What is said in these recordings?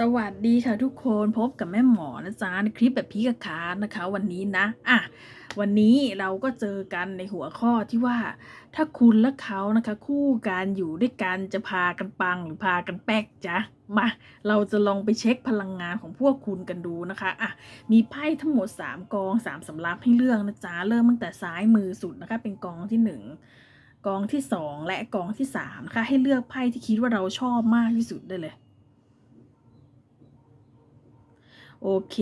สวัสดีค่ะทุกคนพบกับแม่หมอนะจ๊ะในคลิปแบบพีกบคาร์นะคะ วันนี้นะอะวันนี้เราก็เจอกันในหัวข้อที่ว่า ถ้าคุณและเขานะคะ คู่กันอยู่ด้วยกันจะพากันปังหรือพากันแป๊กจ๊ะมาเราจะลองไปเช็คพลังงานของพวกคุณกันดูนะคะอะมีไพ่ทั้งหมด 3 กอง 3สำรับให้เลือกนะจ๊ะเริ่มตั้งแต่ซ้ายมือสุดนะคะ เป็นกองที่ 1 กองที่ 2 และกองที่3นะคะให้เลือกไพ่ที่คิดว่าเราชอบมากที่สุดได้เลย โอเค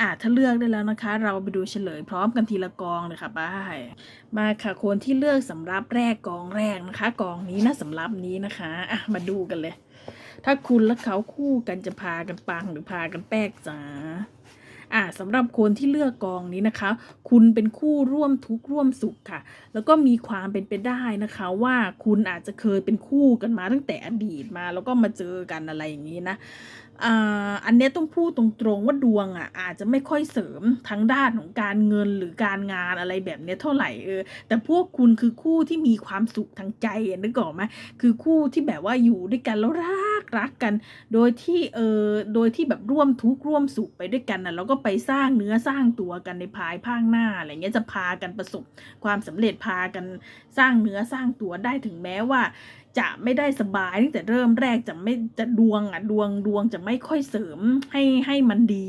อะถ้าเลือกได้แล้วนะคะ เราไปดูเฉลยพร้อมกันทีละกองเลยค่ะป้ายมาค่ะคนที่เลือกสำรับแรกกองแรกนะคะ กองนี้นะสำรับนี้นะคะอะมาดูกันเลย ถ้าคุณและเขาคู่กันจะพากันปังหรือพากันแป๊กจ้า อ่าสำหรับคนที่เลือกกองนี้นะคะ คุณเป็นคู่ร่วมทุกข์ร่วมสุขค่ะ แล้วก็มีความเป็นไปได้นะคะ ว่าคุณอาจจะเคยเป็นคู่กันมาตั้งแต่อดีตมา แล้วก็มาเจอกันอะไรอย่างนี้นะอ่าอันนี้ต้องพูดตรงๆว่าดวงอะอาจจะไม่ค่อยเสริมทั้งด้านของการเงินหรือการงานอะไรแบบเนี้ยเท่าไหร่เออแต่พวกคุณคือคู่ที่มีความสุขทางใจอะนึกออกไหมคือคู่ที่แบบว่าอยู่ด้วยกันแล้วรัก รักกัน โดยที่เออโดยที่แบบร่วมทุกข์ร่วมสุขไปด้วยกันนะแล้วก็ไปสร้างเนื้อสร้างตัวกันในภายภาคหน้าอะไรเงี้ยจะพากันประสบความสำเร็จพากันสร้างเนื้อสร้างตัวได้ถึงแม้ว่าจะไม่ได้สบายตั้งแต่เริ่มแรกจะไม่จะดวงอะดวงดวงจะไม่ค่อยเสริมให้ให้มันดี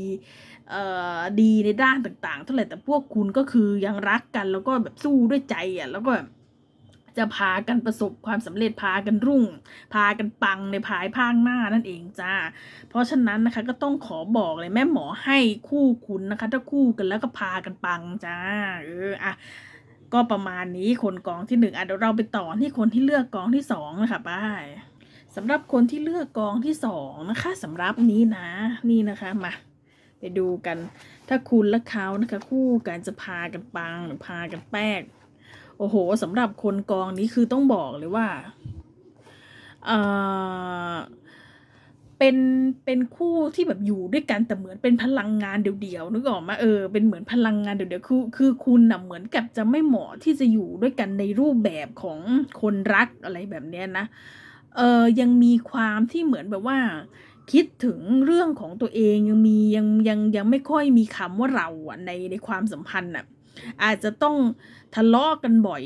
เอ่อดีในด้านต่างๆ เท่าไหร่แต่พวกคุณก็คือยังรักกันแล้วก็แบบสู้ด้วยใจอะแล้วก็แบบ จะพากันประสบความสำเร็จพากันรุ่ง พากันปังในภายภาคหน้านั่นเองจ้า เพราะฉะนั้นนะคะก็ต้องขอบอกเลยแม่หมอให้คู่คุณนะคะ ถ้าคู่กันแล้วก็พากันปังจ้า เอออะก็ประมาณนี้คนกองที่หนึ่งอะเดี๋ยวเราไปต่อที่คนที่เลือกกองที่สองนะคะป้ายสำหรับคนที่เลือกกองที่สองนะคะสำหรับนี้นะ นี่นะคะมาไปดูกัน ถ้าคุณและเขานะคะ คู่กันจะพากันปังหรือพากันแป๊ก อ้โหสำหรับคนกองนี้คือต้องบอกเลยว่าเอ่อเป็นเป็นคู่ที่แบบอยู่ด้วยกันแต่เหมือนเป็นพลังงานเดี่ยวๆนึกออกมาเออเป็นเหมือนพลังงานเดี่ยวๆคือคือคุณน่ะเหมือนกับจะไม่เหมาะที่จะอยู่ด้วยกันในรูปแบบของคนรักอะไรแบบเนี้ยนะเออยังมีความที่เหมือนแบบว่า คิดถึงเรื่องของตัวเองยังมียังยังยังไม่ค่อยมีคำว่าเราอะในในความสัมพันธ์อะ อาจจะต้องทะเลาะกันบ่อย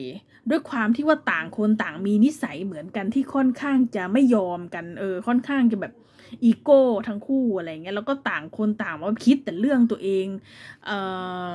ด้วยความที่ว่าต่างคนต่างมีนิสัยเหมือนกันที่ค่อนข้างจะไม่ยอมกันเออค่อนข้างจะแบบอีโก้ทั้งคู่อะไรเงี้ยแล้วก็ต่างคนต่างว่าคิดแต่เรื่องตัวเองเอ่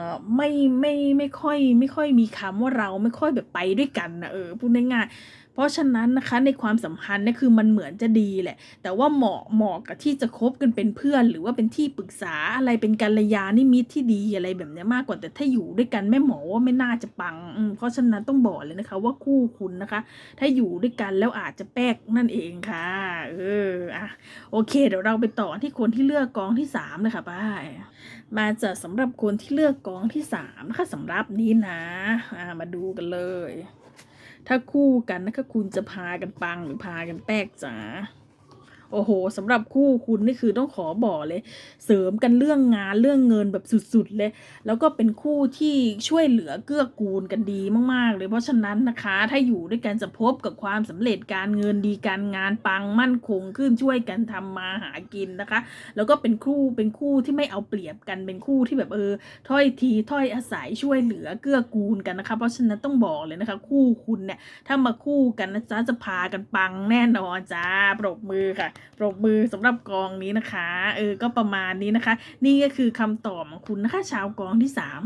อไม่ไม่ไม่ค่อย ไม่ค่อยมีคำว่าเราไม่ค่อยแบบไปด้วยกันนะเออพูดง่ายๆเพราะฉะนั้นนะคะในความสัมพันธ์เนี่ยคือมันเหมือนจะดีแหละ แต่ว่าเหมาะเหมาะกับที่จะคบกันเป็นเพื่อน หรือว่าเป็นที่ปรึกษาอะไรเป็นกัลยาณมิตรที่ดีอะไรแบบนี้มากกว่าแต่ถ้าอยู่ด้วยกันแม่หมอว่าไม่น่าจะปังเพราะฉะนั้นต้องบอกเลยนะคะ ว่าคู่คุณนะคะ ถ้าอยู่ด้วยกันแล้วอาจจะแป๊กนั่นเองค่ะ เอออะโอเค เดี๋ยวเราไปต่อที่คนที่เลือกกองที่สามเลยค่ะป้ายมาจากสำหรับคนที่เลือกกองที่สามนะคะสำหรับนี้นะมาดูกันเลย ถ้าคู่กันนะคะคุณจะพากันปังหรือพากันแป๊กจ๋า โอ้โหสำหรับคู่คุณนี่คือต้องขอบอกเลย เสริมกันเรื่องงานเรื่องเงินแบบสุดๆเลย แล้วก็เป็นคู่ที่ช่วยเหลือเกื้อกูลกันดีมากๆ เลยเพราะฉะนั้นนะคะ ถ้าอยู่ด้วยกันจะพบกับความสำเร็จการเงินดีการงานปังมั่นคงขึ้นช่วยกันทำมาหากินนะคะ แล้วก็เป็นคู่เป็นคู่ที่ไม่เอาเปรียบกันเป็นคู่ที่แบบเออถ้อยทีถ้อยอาศัยช่วยเหลือเกื้อกูลกันนะคะ เพราะฉะนั้นต้องบอกเลยนะคะ คู่คุณเนี่ยถ้ามาคู่กันนะจ๊ะจะพากันปังแน่นอนจ้าปรบมือค่ะปรบมือสำหรับกองนี้นะคะ เออ ก็ประมาณนี้นะคะ นี่ก็คือคำตอบของคุณนะคะ ชาวกองที่สาม